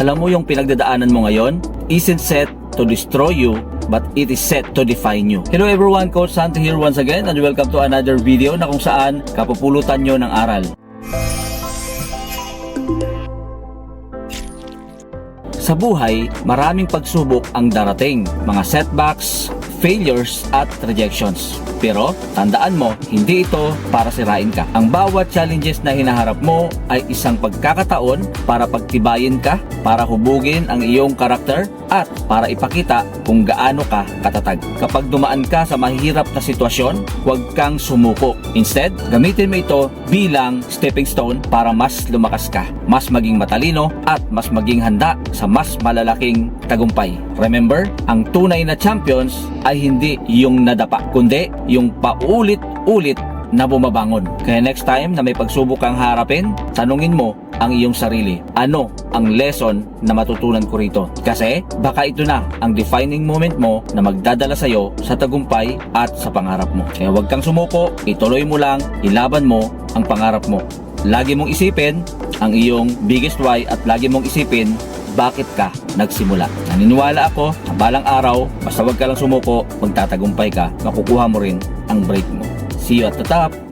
Alam mo yung pinagdadaanan mo ngayon isn't set to destroy you but it is set to define you. Hello everyone, Coach Santo here once again and welcome to another video na kung saan kapupulutan nyo ng aral. Sa buhay, maraming pagsubok ang darating, mga setbacks, failures at rejections. Pero tandaan mo, hindi ito para sirain ka. Ang bawat challenges na hinaharap mo ay isang pagkakataon para pagtibayin ka, para hubugin ang iyong karakter at para ipakita kung gaano ka katatag. Kapag dumaan ka sa mahirap na sitwasyon, huwag kang sumuko. Instead, gamitin mo ito bilang stepping stone para mas lumakas ka, mas maging matalino at mas maging handa sa mas malalaking tagumpay. Remember, ang tunay na champions ay hindi yung nadapa, kundi yung paulit-ulit na bumabangon. Kaya next time na may pagsubok kang harapin, tanungin mo ang iyong sarili, ano ang lesson na matutunan ko rito? Kasi baka ito na ang defining moment mo na magdadala sa'yo sa tagumpay at sa pangarap mo. Kaya huwag kang sumuko, ituloy mo lang, ilaban mo ang pangarap mo. Lagi mong isipin ang iyong biggest why at lagi mong isipin bakit ka nagsimula. Naniniwala ako na balang araw, basta wag ka lang sumuko, magtatagumpay ka, makukuha mo rin ang break mo. See you at the top!